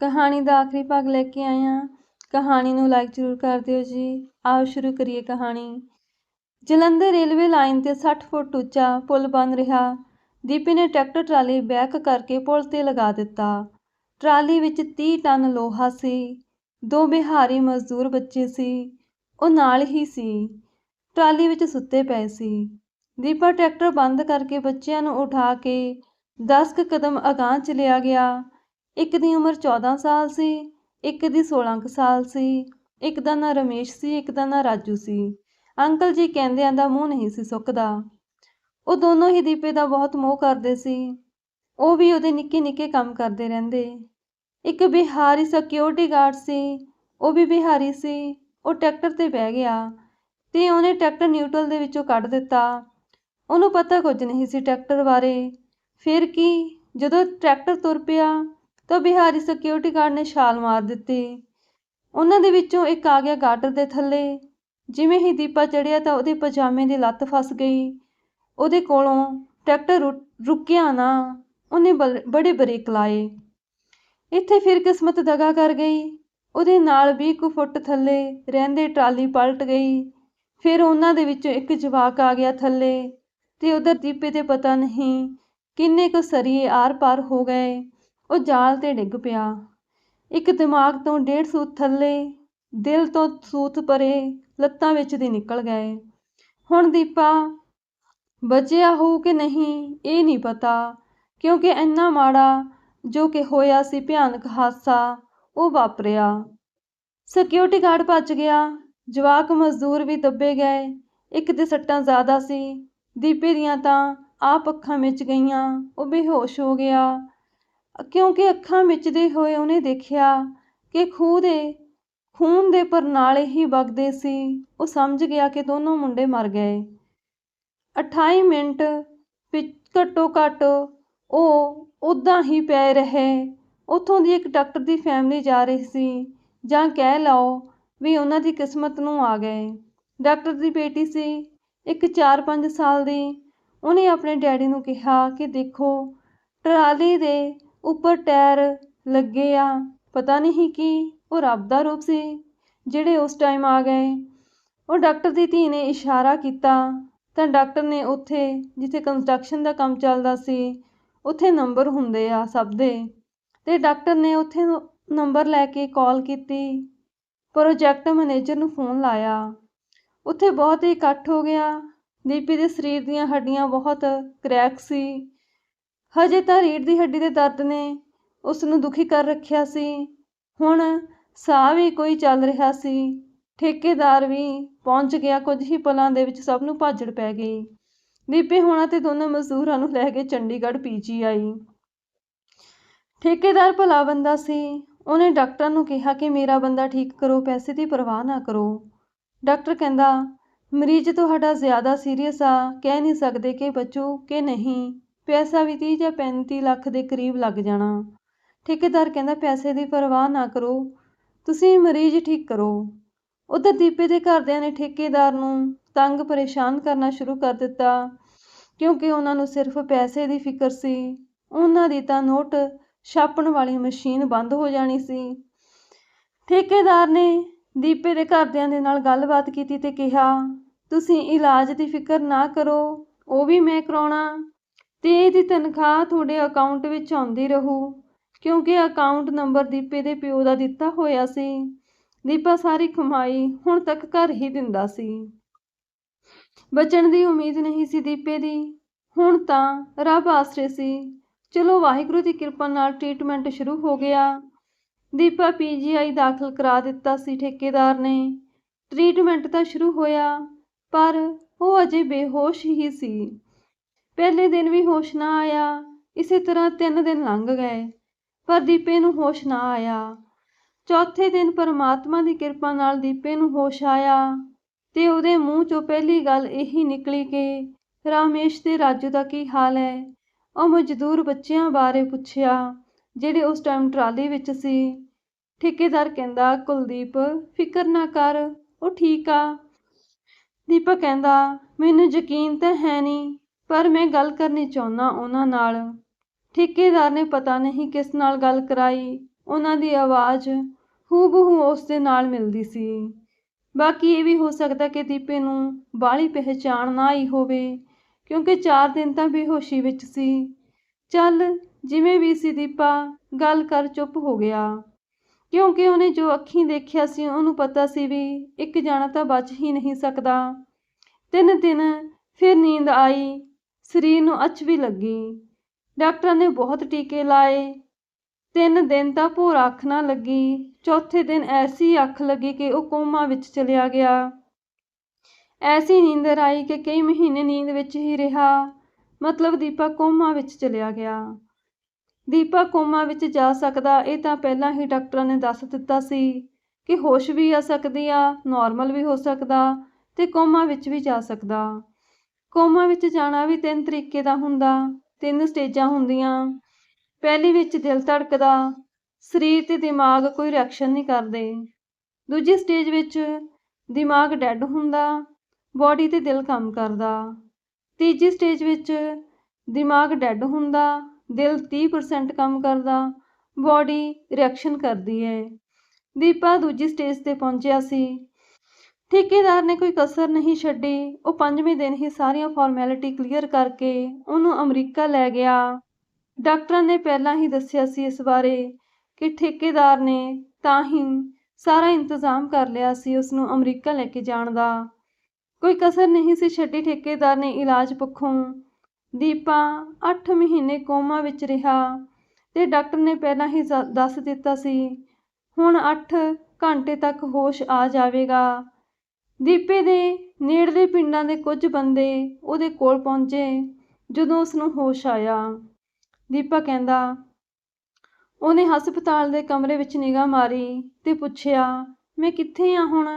ਕਹਾਣੀ ਦਾ ਆਖਰੀ ਭਾਗ ਲੈ ਕੇ ਆਏ ਹਾਂ। ਕਹਾਣੀ ਨੂੰ ਲਾਈਕ ਜ਼ਰੂਰ ਕਰ ਦਿਓ ਜੀ। ਆਓ ਸ਼ੁਰੂ ਕਰੀਏ ਕਹਾਣੀ। ਜਲੰਧਰ ਰੇਲਵੇ ਲਾਈਨ ਤੇ 60 ਫੁੱਟ ਉੱਚਾ ਪੁਲ ਬਣ ਰਿਹਾ। ਦੀਪੀ ਨੇ ਟਰੈਕਟਰ ਟਰਾਲੀ ਬੈਕ ਕਰਕੇ ਪੁਲ ਤੇ ਲਗਾ ਦਿੱਤਾ। ਟਰਾਲੀ ਵਿੱਚ 30 ਟਨ ਲੋਹਾ ਸੀ। ਦੋ ਬਿਹਾਰੀ ਮਜ਼ਦੂਰ ਬੱਚੇ ਸੀ। ਉਹ ਨਾਲ ਹੀ ਸੀ। ਟਰਾਲੀ ਵਿੱਚ ਸੁੱਤੇ ਪਏ ਸੀ। ਦੀਪਾ ਟਰੈਕਟਰ ਬੰਦ ਕਰਕੇ ਬੱਚਿਆਂ ਨੂੰ ਉਠਾ ਕੇ 10 ਕੁ ਕਦਮ ਅਗਾਂਹ ਚਲਿਆ ਗਿਆ। ਇੱਕ ਦੀ ਉਮਰ 14 ਸਾਲ ਸੀ, ਇੱਕ ਦੀ 16 ਕੁ ਸਾਲ ਸੀ, ਇੱਕ ਦਾ ਨਾਂ ਰਮੇਸ਼ ਸੀ, ਇੱਕ ਦਾ ਨਾਂ ਰਾਜੂ ਸੀ। ਅੰਕਲ ਜੀ ਕਹਿੰਦਿਆਂ ਦਾ ਮੂੰਹ ਨਹੀਂ ਸੀ ਸੁੱਕਦਾ। ਉਹ ਦੋਨੋਂ ਹੀ ਦੀਪੇ ਦਾ ਬਹੁਤ ਮੋਹ ਕਰਦੇ ਸੀ। ਉਹ ਵੀ ਉਹਦੇ ਨਿੱਕੇ ਨਿੱਕੇ ਕੰਮ ਕਰਦੇ ਰਹਿੰਦੇ। ਇੱਕ ਬਿਹਾਰੀ ਸਿਕਿਉਰਿਟੀ ਗਾਰਡ ਸੀ, ਉਹ ਵੀ ਬਿਹਾਰੀ ਸੀ। ਉਹ ਟਰੈਕਟਰ ਤੇ ਬਹਿ ਗਿਆ ਤੇ ਉਹਨੇ ਟਰੈਕਟਰ ਨਿਊਟਰਲ ਦੇ ਵਿੱਚੋਂ ਕੱਢ ਦਿੱਤਾ। ਉਹਨੂੰ ਪਤਾ ਕੁਝ ਨਹੀਂ ਸੀ ਟਰੈਕਟਰ ਬਾਰੇ। ਫਿਰ ਕੀ? ਜਦੋਂ ਟਰੈਕਟਰ ਤੁਰ ਪਿਆ ਤਾਂ ਬਿਹਾਰੀ ਸਿਕਿਉਰਿਟੀ ਗਾਰਡ ਨੇ ਛਾਲ ਮਾਰ ਦਿੱਤੀ। ਉਹਨਾਂ ਦੇ ਵਿੱਚੋਂ ਇੱਕ ਆ ਗਿਆ ਗਾਟਰ ਦੇ ਥੱਲੇ। ਜਿਵੇਂ ਹੀ ਦੀਪਾ ਚੜਿਆ ਤਾਂ ਉਹਦੇ ਪਜਾਮੇ ਦੀ ਲੱਤ ਫਸ ਗਈ। ਉਹਦੇ ਕੋਲੋਂ ਟਰੈਕਟਰ ਰੁਕਿਆ ਨਾ, ਉਹਨੇ ਬੜੇ ਬ੍ਰੇਕ ਲਾਏ। ਇੱਥੇ ਫਿਰ ਕਿਸਮਤ ਦਗਾ ਕਰ ਗਈ। ਉਹਦੇ ਨਾਲ 20 ਕੁ ਫੁੱਟ ਥੱਲੇ ਰਹਿੰਦੇ ਟਰਾਲੀ ਪਲਟ ਗਈ। ਫਿਰ ਉਹਨਾਂ ਦੇ ਵਿੱਚੋਂ ਇੱਕ ਜਵਾਕ ਆ ਗਿਆ ਥੱਲੇ ਤੇ ਉਧਰ ਦੀਪੇ ਤੇ ਪਤਾ ਨਹੀਂ ਕਿੰਨੇ ਕੁ ਸਰੀਏ ਆਰ-ਪਾਰ ਹੋ ਗਏ। ਉਹ ਜਾਲ ਤੇ ਡਿੱਗ ਪਿਆ। ਇੱਕ ਦਿਮਾਗ ਤੋਂ ਡੇਢ ਸੂਤ ਥੱਲੇ, ਦਿਲ ਤੋਂ ਸੂਤ ਪਰੇ ਲੱਤਾਂ ਵਿੱਚ ਦੀ ਨਿਕਲ ਗਏ। ਹੁਣ ਦੀਪਾ, ਬਚਿਆ ਹੋ ਕਿ ਨਹੀਂ, ਇਹ ਨਹੀਂ ਪਤਾ, ਕਿਉਂਕਿ ਇੰਨਾ ਮਾੜਾ ਜੋ ਕਿ ਹੋਇਆ ਸੀ ਭਿਆਨਕ ਹਾਦਸਾ, ਉਹ ਵਾਪਰਿਆ। ਸਿਕਿਉਰਿਟੀ ਗਾਰਡ ਭੱਜ ਗਿਆ। ਜਵਾਕ ਮਜ਼ਦੂਰ ਵੀ ਦੱਬੇ ਗਏ। ਇੱਕ ਤੇ ਸੱਟਾਂ ਜ਼ਿਆਦਾ ਸੀ। ਦੀਪੇ ਦੀਆਂ ਤਾਂ ਆਪ ਅੱਖਾਂ ਵਿੱਚ ਗਈਆਂ। ਉਹ ਬੇਹੋਸ਼ ਹੋ ਗਿਆ। ਕਿਉਂਕਿ ਅੱਖਾਂ ਮਿਚਦੇ ਹੋਏ ਉਹਨੇ ਦੇਖਿਆ ਕਿ ਖੂਹ ਦੇ, ਖੂਨ ਦੇ ਪਰਨਾਲੇ ਹੀ ਵਗਦੇ ਸੀ। ਉਹ ਸਮਝ ਗਿਆ ਕਿ ਦੋਨੋਂ ਮੁੰਡੇ ਮਰ ਗਏ। 28 ਮਿੰਟ ਘੱਟੋ ਘੱਟ ਉਹ ਉਦਾਂ ਹੀ ਪੈ ਰਹੇ। ਉੱਥੋਂ ਦੀ ਇੱਕ ਡਾਕਟਰ ਦੀ ਫੈਮਿਲੀ ਜਾ ਰਹੀ ਸੀ, ਜਾਂ ਕਹਿ ਲਓ ਵੀ ਉਹਨਾਂ ਦੀ ਕਿਸਮਤ ਨੂੰ ਆ ਗਏ। ਡਾਕਟਰ ਦੀ ਬੇਟੀ ਸੀ, ਇੱਕ 4-5 ਸਾਲ ਦੀ। ਉਹਨੇ ਆਪਣੇ ਡੈਡੀ ਨੂੰ ਕਿਹਾ ਕਿ ਦੇਖੋ, ਟਰਾਲੀ ਦੇ ਉੱਪਰ ਟਾਇਰ ਲੱਗੇ ਆ, ਪਤਾ ਨਹੀਂ ਕੀ, ਉਹ ਰੱਬ ਦਾ ਰੂਪ ਸੀ, ਜਿਹੜੇ ਉਸ ਟਾਈਮ ਆ ਗਏ। ਉਹ ਡਾਕਟਰ ਦੀ ਧੀ ਨੇ ਇਸ਼ਾਰਾ ਕੀਤਾ, ਤਾਂ ਡਾਕਟਰ ਨੇ ਉੱਥੇ, ਜਿੱਥੇ ਕੰਸਟਰਕਸ਼ਨ ਦਾ ਕੰਮ ਚੱਲਦਾ ਸੀ, ਉੱਥੇ ਨੰਬਰ ਹੁੰਦੇ ਆ ਸਭ ਦੇ। ਤੇ ਡਾਕਟਰ ਨੇ ਉੱਥੇ ਨੰਬਰ ਲੈ ਕੇ ਕਾਲ ਕੀਤੀ ਪ੍ਰੋਜੈਕਟ ਮੈਨੇਜਰ ਨੂੰ ਫੋਨ ਲਾਇਆ। ਉੱਥੇ ਬਹੁਤ ਹੀ ਇਕੱਠ ਹੋ ਗਿਆ। ਦੀਪੀ ਦੇ ਸਰੀਰ ਦੀਆਂ ਹੱਡੀਆਂ ਬਹੁਤ ਕਰੈਕ ਸੀ। ਹਜੇ ਤਾਂ ਰੀੜ ਦੀ ਹੱਡੀ ਦੇ ਦਰਦ ਨੇ ਉਸ ਨੂੰ ਦੁਖੀ ਕਰ ਰੱਖਿਆ ਸੀ। ਹੁਣ ਸਾਹ ਵੀ ਕੋਈ ਚੱਲ ਰਿਹਾ ਸੀ। ਠੇਕੇਦਾਰ ਵੀ ਪਹੁੰਚ ਗਿਆ, ਕੁਝ ਹੀ ਪਲਾਂ ਦੇ ਵਿੱਚ ਸਭ ਨੂੰ ਭਾਜੜ ਪੈ ਗਈ। ਦੀਪੇ ਹੋਣਾ ਤੇ ਦੋਨੋਂ ਮਜ਼ਦੂਰਾਂ ਨੂੰ ਲੈ ਕੇ ਚੰਡੀਗੜ੍ਹ ਪੀਜੀ ਆਈ। ਠੇਕੇਦਾਰ ਭਲਾ ਬੰਦਾ ਸੀ। ਉਹਨੇ ਡਾਕਟਰ ਨੂੰ ਕਿਹਾ ਕਿ ਮੇਰਾ ਬੰਦਾ ਠੀਕ ਕਰੋ, ਪੈਸੇ ਦੀ ਪਰਵਾਹ ਨਾ ਕਰੋ। ਡਾਕਟਰ ਕਹਿੰਦਾ, ਮਰੀਜ਼ ਤੁਹਾਡਾ ਜ਼ਿਆਦਾ ਸੀਰੀਅਸ ਆ, ਕਹਿ ਨਹੀਂ ਸਕਦੇ ਕਿ ਬਚੂ ਕਿ ਨਹੀਂ। ਪੈਸਾ ਵੀ 30 ਜਾਂ 35 ਲੱਖ ਦੇ ਕਰੀਬ ਲੱਗ ਜਾਣਾ। ਠੇਕੇਦਾਰ ਕਹਿੰਦਾ, ਪੈਸੇ ਦੀ ਪਰਵਾਹ ਨਾ ਕਰੋ, ਤੁਸੀਂ ਮਰੀਜ਼ ਠੀਕ ਕਰੋ। ਉਧਰ ਦੀਪੇ ਦੇ ਘਰਦਿਆਂ ਨੇ ਠੇਕੇਦਾਰ ਨੂੰ ਤੰਗ ਪਰੇਸ਼ਾਨ ਕਰਨਾ ਸ਼ੁਰੂ ਕਰ ਦਿੱਤਾ, ਕਿਉਂਕਿ ਉਹਨਾਂ ਨੂੰ ਸਿਰਫ ਪੈਸੇ ਦੀ ਫਿਕਰ ਸੀ। ਉਹਨਾਂ ਦੀ ਤਾਂ ਨੋਟ ਛਾਪਣ ਵਾਲੀ ਮਸ਼ੀਨ ਬੰਦ ਹੋ ਜਾਣੀ ਸੀ। ਠੇਕੇਦਾਰ ਨੇ ਦੀਪੇ ਦੇ ਘਰਦਿਆਂ ਦੇ ਨਾਲ ਗੱਲਬਾਤ ਕੀਤੀ ਤੇ ਕਿਹਾ, ਤੁਸੀਂ ਇਲਾਜ ਦੀ ਫਿਕਰ ਨਾ ਕਰੋ, ਉਹ ਵੀ ਮੈਂ ਕਰਾਉਣਾ। ਤੇ ਇਹਦੀ ਤਨਖਾਹ ਤੁਹਾਡੇ ਅਕਾਊਂਟ ਵਿੱਚ ਆਉਂਦੀ ਰਹੂ, ਕਿਉਂਕਿ ਅਕਾਊਂਟ ਨੰਬਰ ਦੀਪੇ ਦੇ ਪਿਓ ਦਾ ਦਿੱਤਾ ਹੋਇਆ ਸੀ। ਦੀਪਾ ਸਾਰੀ ਕਮਾਈ ਹੁਣ ਤੱਕ ਘਰ ਹੀ ਦਿੰਦਾ ਸੀ। ਬਚਣ ਦੀ ਉਮੀਦ ਨਹੀਂ ਸੀ ਦੀਪੇ ਦੀ। ਹੁਣ ਤਾਂ ਰੱਬ ਆਸਰੇ ਸੀ। ਚਲੋ ਵਾਹਿਗੁਰੂ ਦੀ ਕਿਰਪਾ ਨਾਲ ਟ੍ਰੀਟਮੈਂਟ ਸ਼ੁਰੂ ਹੋ ਗਿਆ। ਦੀਪਾ ਪੀਜੀਆਈ ਦਾਖਲ ਕਰਾ ਦਿੱਤਾ ਸੀ ਠੇਕੇਦਾਰ ਨੇ। ਟ੍ਰੀਟਮੈਂਟ ਤਾਂ ਸ਼ੁਰੂ ਹੋਇਆ, ਪਰ ਉਹ ਅਜੇ ਬੇਹੋਸ਼ ਹੀ ਸੀ। ਪਹਿਲੇ ਦਿਨ ਵੀ ਹੋਸ਼ ਨਾ ਆਇਆ, ਇਸੇ ਤਰ੍ਹਾਂ ਤਿੰਨ ਦਿਨ ਲੰਘ ਗਏ, ਪਰ ਦੀਪੇ ਨੂੰ ਹੋਸ਼ ਨਾ ਆਇਆ। ਚੌਥੇ ਦਿਨ ਪਰਮਾਤਮਾ ਦੀ ਕਿਰਪਾ ਨਾਲ ਦੀਪੇ ਨੂੰ ਹੋਸ਼ ਆਇਆ ਤੇ ਉਹਦੇ ਮੂੰਹ ਚੋਂ ਪਹਿਲੀ ਗੱਲ ਇਹੀ ਨਿਕਲੀ ਕਿ ਰਾਮੇਸ਼ ਤੇ ਰਾਜੂ ਦਾ ਕੀ ਹਾਲ ਹੈ? ਉਹ ਮਜ਼ਦੂਰ ਬੱਚਿਆਂ ਬਾਰੇ ਪੁੱਛਿਆ, ਜਿਹੜੇ ਉਸ ਟਾਈਮ ਟਰਾਲੀ ਵਿੱਚ ਸੀ। ਠੇਕੇਦਾਰ ਕਹਿੰਦਾ, ਕੁਲਦੀਪ, ਫਿਕਰ ਨਾ ਕਰ, ਉਹ ਠੀਕ ਆ। ਦੀਪਕ ਕਹਿੰਦਾ, ਮੈਨੂੰ ਯਕੀਨ ਤਾਂ ਹੈ ਨਹੀਂ ਪਰ ਮੈਂ ਗੱਲ ਕਰਨੀ ਚਾਹੁੰਦਾ ਉਹਨਾਂ ਨਾਲ। ਠੇਕੇਦਾਰ ਨੇ ਪਤਾ ਨਹੀਂ ਕਿਸ ਨਾਲ ਗੱਲ ਕਰਾਈ। ਉਹਨਾਂ ਦੀ ਆਵਾਜ਼ ਹੂ-ਬਹੂ ਉਸ ਦੇ ਨਾਲ ਮਿਲਦੀ ਸੀ। ਬਾਕੀ ਇਹ ਵੀ ਹੋ ਸਕਦਾ ਕਿ ਦੀਪੇ ਨੂੰ ਬਾਹਲੀ ਪਹਿਚਾਣ ਨਾ ਆਈ ਹੋਵੇ, ਕਿਉਂਕਿ ਚਾਰ ਦਿਨ ਤਾਂ ਬੇਹੋਸ਼ੀ ਵਿੱਚ ਸੀ। ਚੱਲ, ਜਿਵੇਂ ਵੀ ਸੀ ਦੀਪਾ, ਗੱਲ ਕਰ ਚੁੱਪ ਹੋ ਗਿਆ। ਕਿਉਂਕਿ ਉਹਨੇ ਜੋ ਅੱਖੀਂ ਦੇਖਿਆ ਸੀ, ਉਹਨੂੰ ਪਤਾ ਸੀ ਵੀ ਇੱਕ ਜਾਣਾ ਤਾਂ ਬਚ ਹੀ ਨਹੀਂ ਸਕਦਾ। ਤਿੰਨ ਦਿਨ ਫਿਰ ਨੀਂਦ ਆਈ। ਸਰੀਰ ਨੂੰ ਅੱਛ ਵੀ ਲੱਗੀ। ਡਾਕਟਰਾਂ ਨੇ ਬਹੁਤ ਟੀਕੇ ਲਾਏ। ਤਿੰਨ ਦਿਨ ਤਾਂ ਭੋਰ ਅੱਖ ਨਾ ਲੱਗੀ। ਚੌਥੇ ਦਿਨ ਐਸੀ ਅੱਖ ਲੱਗੀ ਕਿ ਉਹ ਕੋਮਾ ਵਿੱਚ ਚਲਿਆ ਗਿਆ। ਐਸੀ ਨੀਂਦਰ ਆਈ ਕਿ ਕਈ ਮਹੀਨੇ ਨੀਂਦ ਵਿੱਚ ਹੀ ਰਿਹਾ। ਮਤਲਬ ਦੀਪਾ ਕੋਮਾ ਵਿੱਚ ਚਲਿਆ ਗਿਆ। ਦੀਪਾ ਕੋਮਾ ਵਿੱਚ ਜਾ ਸਕਦਾ, ਇਹ ਤਾਂ ਪਹਿਲਾਂ ਹੀ ਡਾਕਟਰਾਂ ਨੇ ਦੱਸ ਦਿੱਤਾ ਸੀ ਕਿ ਹੋਸ਼ ਵੀ ਆ ਸਕਦੀ ਆ, ਨਾਰਮਲ ਵੀ ਹੋ ਸਕਦਾ ਤੇ ਕੋਮਾ ਵਿੱਚ ਵੀ ਜਾ ਸਕਦਾ। ਕੋਮਾ ਵਿੱਚ ਜਾਣਾ ਵੀ ਤਿੰਨ ਤਰੀਕੇ ਦਾ ਹੁੰਦਾ, ਤਿੰਨ ਸਟੇਜਾਂ ਹੁੰਦੀਆਂ। ਪਹਿਲੀ ਵਿੱਚ ਦਿਲ ਧੜਕਦਾ, ਸਰੀਰ ਤੇ ਦਿਮਾਗ ਕੋਈ ਰਿਐਕਸ਼ਨ ਨਹੀਂ ਕਰਦੇ। ਦੂਜੀ ਸਟੇਜ ਵਿੱਚ ਦਿਮਾਗ ਡੈੱਡ ਹੁੰਦਾ ਬਾਡੀ ਤੇ ਦਿਲ ਕੰਮ ਕਰਦਾ। ਤੀਜੀ ਸਟੇਜ ਵਿੱਚ ਦਿਮਾਗ ਡੈੱਡ ਹੁੰਦਾ, ਦਿਲ 30% ਕੰਮ ਕਰਦਾ ਬਾਡੀ ਰਿਐਕਸ਼ਨ ਕਰਦੀ ਹੈ। ਦੀਪਾ ਦੂਜੀ ਸਟੇਜ ਤੇ ਪਹੁੰਚਿਆ ਸੀ। ਠੇਕੇਦਾਰ ਨੇ ਕੋਈ ਕਸਰ ਨਹੀਂ ਛੱਡੀ। ਉਹ ਪੰਜਵੇਂ ਦਿਨ ਹੀ ਸਾਰੀਆਂ ਫਾਰਮੈਲਿਟੀ ਕਲੀਅਰ ਕਰਕੇ ਉਹਨੂੰ ਅਮਰੀਕਾ ਲੈ ਗਿਆ। ਡਾਕਟਰਾਂ ਨੇ ਪਹਿਲਾਂ ਹੀ ਦੱਸਿਆ ਸੀ ਇਸ ਬਾਰੇ ਕਿ ਠੇਕੇਦਾਰ ਨੇ ਤਾਂ ਹੀ ਸਾਰਾ ਇੰਤਜ਼ਾਮ ਕਰ ਲਿਆ ਸੀ ਉਸ ਨੂੰ ਅਮਰੀਕਾ ਲੈ ਕੇ ਜਾਣ ਦਾ। ਕੋਈ ਕਸਰ ਨਹੀਂ ਸੀ ਛੱਡੀ, ਠੇਕੇਦਾਰ ਨੇ ਇਲਾਜ ਪੱਖੋਂ ਦੀਪਾ 8 ਮਹੀਨੇ ਕੋਮਾ ਵਿੱਚ ਰਿਹਾ ਤੇ ਡਾਕਟਰ ਨੇ ਪਹਿਲਾਂ ਹੀ ਦੱਸ ਦਿੱਤਾ ਸੀ, ਹੁਣ 8 ਘੰਟੇ ਤੱਕ ਹੋਸ਼ ਆ ਜਾਵੇਗਾ। ਦੀਪੇ ਦੇ ਨੇੜਲੇ ਪਿੰਡਾਂ ਦੇ ਕੁਝ ਬੰਦੇ ਉਹਦੇ ਕੋਲ ਪਹੁੰਚੇ ਜਦੋਂ ਉਸ ਨੂੰ ਹੋਸ਼ ਆਇਆ। ਦੀਪਾ ਕਹਿੰਦਾ, ਉਹਨੇ ਹਸਪਤਾਲ ਦੇ ਕਮਰੇ ਵਿੱਚ ਨਿਗਾਹ ਮਾਰੀ ਤੇ ਪੁੱਛਿਆ, ਮੈਂ ਕਿੱਥੇ ਆ ਹੁਣ?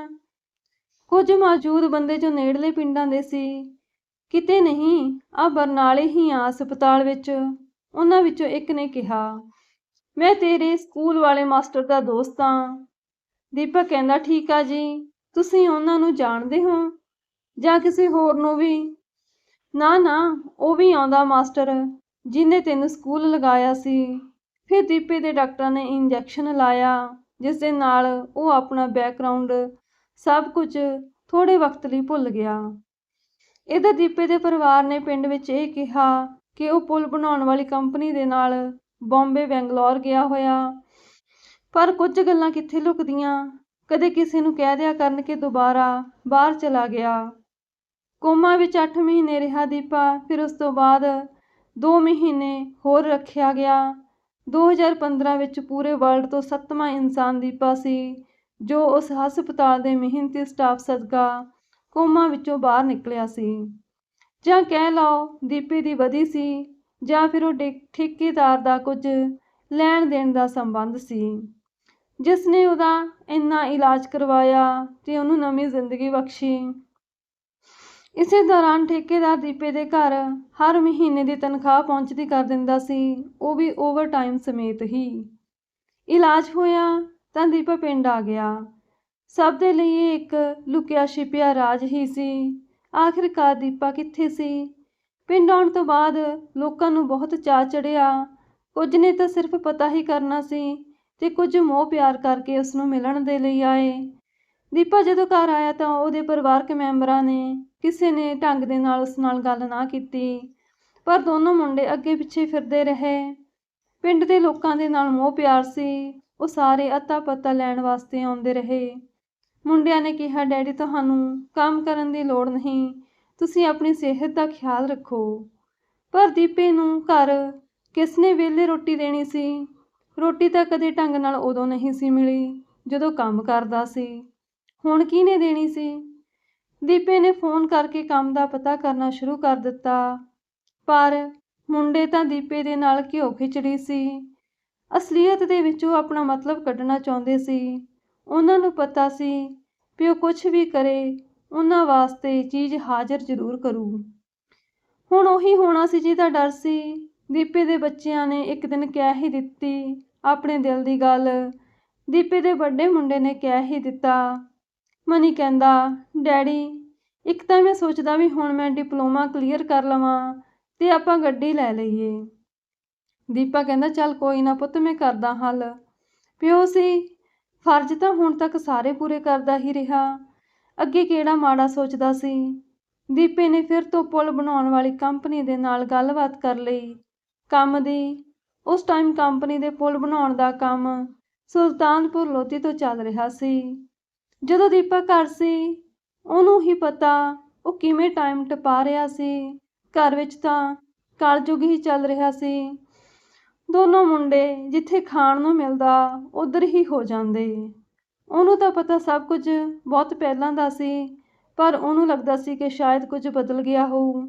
ਕੁਝ ਮੌਜੂਦ ਬੰਦੇ ਜੋ ਨੇੜਲੇ ਪਿੰਡਾਂ ਦੇ ਸੀ, ਕਿਤੇ ਨਹੀਂ ਆ ਬਰਨਾਲੇ ਹੀ ਆ ਹਸਪਤਾਲ ਵਿੱਚ। ਉਹਨਾਂ ਵਿੱਚੋਂ ਇੱਕ ਨੇ ਕਿਹਾ, ਮੈਂ ਤੇਰੇ ਸਕੂਲ ਵਾਲੇ ਮਾਸਟਰ ਦਾ ਦੋਸਤ ਹਾਂ ਦੀਪਕ ਕਹਿੰਦਾ, ਠੀਕ ਆ ਜੀ। ਤੁਸੀਂ ਉਹਨਾਂ ਨੂੰ ਜਾਣਦੇ ਹੋ? ਜਾਂ ਕਿਸੇ ਹੋਰ ਨੂੰ ਵੀ? ਨਾ ਨਾ, ਉਹ ਵੀ ਆਉਂਦਾ ਮਾਸਟਰ ਜਿਹਨੇ ਤੈਨੂੰ ਸਕੂਲ ਲਗਾਇਆ ਸੀ। ਫਿਰ ਦੀਪੇ ਦੇ ਡਾਕਟਰਾਂ ਨੇ ਇੰਜੈਕਸ਼ਨ ਲਾਇਆ, ਜਿਸ ਦੇ ਨਾਲ ਉਹ ਆਪਣਾ ਬੈਕਗ੍ਰਾਉਂਡ ਸਭ ਕੁਝ ਥੋੜੇ ਵਕਤ ਲਈ ਭੁੱਲ ਗਿਆ। ਇਹਦਾ ਦੀਪੇ ਦੇ ਪਰਿਵਾਰ ਨੇ ਪਿੰਡ ਵਿੱਚ ਇਹ ਕਿਹਾ ਕਿ ਉਹ ਪੁਲ ਬਣਾਉਣ ਵਾਲੀ ਕੰਪਨੀ ਦੇ ਨਾਲ ਬੰਬੇ ਬੈਂਗਲੌਰ ਗਿਆ ਹੋਇਆ। ਪਰ ਕੁਝ ਗੱਲਾਂ ਕਿੱਥੇ ਲੁਕਦੀਆਂ? ਕਦੇ ਕਿਸੇ ਨੂੰ ਕਹਿ ਦਿਆ ਕਰਨ ਕਿ ਦੁਬਾਰਾ ਬਾਹਰ ਚਲਾ ਗਿਆ। ਕੋਮਾ ਵਿੱਚ 8 ਮਹੀਨੇ ਰਿਹਾ ਦੀਪਾ, ਫਿਰ ਉਸ ਤੋਂ ਬਾਅਦ 2 ਮਹੀਨੇ ਹੋਰ ਰੱਖਿਆ ਗਿਆ। 2015 ਵਿੱਚ ਪੂਰੇ ਵਰਲਡ ਤੋਂ ਸੱਤਵਾਂ ਇਨਸਾਨ ਦੀਪਾ ਸੀ, ਜੋ ਉਸ ਹਸਪਤਾਲ ਦੇ ਮਿਹਨਤੀ ਸਟਾਫ ਸਦਕਾ ਕੋਮਾ ਵਿੱਚੋਂ ਬਾਹਰ ਨਿਕਲਿਆ ਸੀ। ਜਾਂ ਕਹਿ ਲਓ ਦੀਪੇ ਦੀ ਵਧੀ ਸੀ, ਜਾਂ ਫਿਰ ਉਹ ਡੇ- ਠੇਕੇਦਾਰ ਦਾ ਕੁਝ ਲੈਣ ਦੇਣ ਦਾ ਸੰਬੰਧ ਸੀ। ਜਿਸ ਨੇ ਉਹਦਾ ਇੰਨਾ ਇਲਾਜ ਕਰਵਾਇਆ ਤੇ ਉਹਨੂੰ ਨਵੀਂ ਜ਼ਿੰਦਗੀ ਬਖਸ਼ੀ। ਇਸੇ ਦੌਰਾਨ ਠੇਕੇਦਾਰ ਦੀਪੇ ਦੇ ਘਰ ਹਰ ਮਹੀਨੇ ਦੀ ਤਨਖਾਹ ਪਹੁੰਚਦੀ ਕਰ ਦਿੰਦਾ ਸੀ, ਉਹ ਵੀ ਓਵਰਟਾਈਮ ਸਮੇਤ ਹੀ। ਇਲਾਜ ਹੋਇਆ ਤਾਂ ਦੀਪਾ ਪਿੰਡ ਆ ਗਿਆ। ਸਭ ਦੇ ਲਈ ਇਹ ਇੱਕ ਲੁਕਿਆ ਛਿਪਿਆ ਰਾਜ ਹੀ ਸੀ। ਆਖਿਰਕਾਰ ਦੀਪਾ ਕਿੱਥੇ ਸੀ? ਪਿੰਡ ਆਉਣ ਤੋਂ ਬਾਅਦ ਲੋਕਾਂ ਨੂੰ ਬਹੁਤ ਚਾਅ ਚੜਿਆ ਕੁਝ ਨੇ ਤਾਂ ਸਿਰਫ ਪਤਾ ਹੀ ਕਰਨਾ ਸੀ ਤੇ ਕੁਝ ਮੋਹ ਪਿਆਰ ਕਰਕੇ ਉਸ ਨੂੰ ਮਿਲਣ ਦੇ ਲਈ ਆਏ। ਦੀਪਾ ਜਦੋਂ ਘਰ ਆਇਆ ਤਾਂ ਉਹਦੇ ਪਰਿਵਾਰਕ ਮੈਂਬਰਾਂ ਨੇ ਕਿਸੇ ਨੇ ਢੰਗ ਦੇ ਨਾਲ ਉਸ ਨਾਲ ਗੱਲ ਨਾ ਕੀਤੀ, ਪਰ ਦੋਨੋਂ ਮੁੰਡੇ ਅੱਗੇ ਪਿੱਛੇ ਫਿਰਦੇ ਰਹੇ। ਪਿੰਡ ਦੇ ਲੋਕਾਂ ਦੇ ਨਾਲ ਮੋਹ ਪਿਆਰ ਸੀ, ਉਹ ਸਾਰੇ ਅਤਾ ਪਤਾ ਲੈਣ ਵਾਸਤੇ ਆਉਂਦੇ ਰਹੇ। ਮੁੰਡਿਆਂ ਨੇ ਕਿਹਾ, ਡੈਡੀ, ਤੁਹਾਨੂੰ ਕੰਮ ਕਰਨ ਦੀ ਲੋੜ ਨਹੀਂ, ਤੁਸੀਂ ਆਪਣੀ ਸਿਹਤ ਦਾ ਖਿਆਲ ਰੱਖੋ। ਪਰ ਦੀਪੇ ਨੂੰ ਘਰ ਕਿਸ ਨੇ ਵੇਲੇ ਰੋਟੀ ਦੇਣੀ ਸੀ ਰੋਟੀ ਤਾਂ ਕਦੇ ਢੰਗ ਨਾਲ ਉਦੋਂ ਨਹੀਂ ਸੀ ਮਿਲੀ, ਜਦੋਂ ਕੰਮ ਕਰਦਾ ਸੀ। ਹੁਣ ਕਿਹਨੇ ਦੇਣੀ ਸੀ? ਦੀਪੇ ਨੇ ਫੋਨ ਕਰਕੇ ਕੰਮ ਦਾ ਪਤਾ ਕਰਨਾ ਸ਼ੁਰੂ ਕਰ ਦਿੱਤਾ। ਪਰ ਮੁੰਡੇ ਤਾਂ ਦੀਪੇ ਦੇ ਨਾਲ ਘਿਓ ਖਿਚੜੀ ਸੀ। ਅਸਲੀਅਤ ਦੇ ਵਿੱਚ ਉਹ ਆਪਣਾ ਮਤਲਬ ਕੱਢਣਾ ਚਾਹੁੰਦੇ ਸੀ। ਉਹਨਾਂ ਨੂੰ ਪਤਾ ਸੀ, ਵੀ ਉਹ ਕੁਝ ਵੀ ਕਰੇ, ਉਹਨਾਂ ਵਾਸਤੇ ਚੀਜ਼ ਹਾਜ਼ਰ ਜ਼ਰੂਰ ਕਰੂ। ਹੁਣ ਉਹੀ ਹੋਣਾ ਸੀ ਜਿਹਦਾ ਡਰ ਸੀ। ਦੀਪੇ ਦੇ ਬੱਚਿਆਂ ਨੇ ਇੱਕ ਦਿਨ ਕਹਿ ਹੀ ਦਿੱਤੀ ਆਪਣੇ ਦਿਲ ਦੀ ਗੱਲ। ਦੀਪੇ ਦੇ ਵੱਡੇ ਮੁੰਡੇ ਨੇ ਕਹਿ ਹੀ ਦਿੱਤਾ। ਮਨੀ ਕਹਿੰਦਾ, ਡੈਡੀ, ਇੱਕ ਤਾਂ ਮੈਂ ਸੋਚਦਾ ਵੀ ਹੁਣ ਮੈਂ ਡਿਪਲੋਮਾ ਕਲੀਅਰ ਕਰ ਲਵਾਂ ਤੇ ਆਪਾਂ ਗੱਡੀ ਲੈ ਲਈਏ। ਦੀਪਾ ਕਹਿੰਦਾ, ਚੱਲ ਕੋਈ ਨਾ ਪੁੱਤ, ਮੈਂ ਕਰਦਾ ਹੱਲ। ਪਿਓ ਸੀ, ਫਰਜ਼ ਤਾਂ ਹੁਣ ਤੱਕ ਸਾਰੇ ਪੂਰੇ ਕਰਦਾ ਹੀ ਰਿਹਾ। ਅੱਗੇ ਕਿਹੜਾ ਮਾੜਾ ਸੋਚਦਾ ਸੀ? ਦੀਪੇ ਨੇ ਫਿਰ ਤੋਂ ਪੁਲ ਬਣਾਉਣ ਵਾਲੀ ਕੰਪਨੀ ਦੇ ਨਾਲ ਗੱਲਬਾਤ ਕਰ ਲਈ। ਕੰਮ ਦੀ। ਉਸ ਟਾਈਮ ਕੰਪਨੀ ਦੇ ਪੁਲ ਬਣਾਉਣ ਦਾ ਕੰਮ ਸੁਲਤਾਨਪੁਰ ਲੋਧੀ ਤੋਂ ਚੱਲ ਰਿਹਾ ਸੀ। ਜਦੋਂ ਦੀਪਕ ਘਰ ਸੀ, ਉਹਨੂੰ ਹੀ ਪਤਾ ਉਹ ਕਿਵੇਂ ਟਾਈਮ ਟਪਾ ਰਿਹਾ ਸੀ। ਘਰ ਵਿੱਚ ਤਾਂ ਕਲਯੁਗ ਹੀ ਚੱਲ ਰਿਹਾ ਸੀ। ਦੋਨੋਂ ਮੁੰਡੇ ਜਿੱਥੇ ਖਾਣ ਨੂੰ ਮਿਲਦਾ, ਉਧਰ ਹੀ ਹੋ ਜਾਂਦੇ। ਉਹਨੂੰ ਤਾਂ ਪਤਾ ਸਭ ਕੁਝ ਬਹੁਤ ਪਹਿਲਾਂ ਦਾ ਸੀ, ਪਰ ਉਹਨੂੰ ਲੱਗਦਾ ਸੀ ਕਿ ਸ਼ਾਇਦ ਕੁਝ ਬਦਲ ਗਿਆ ਹੋਊ।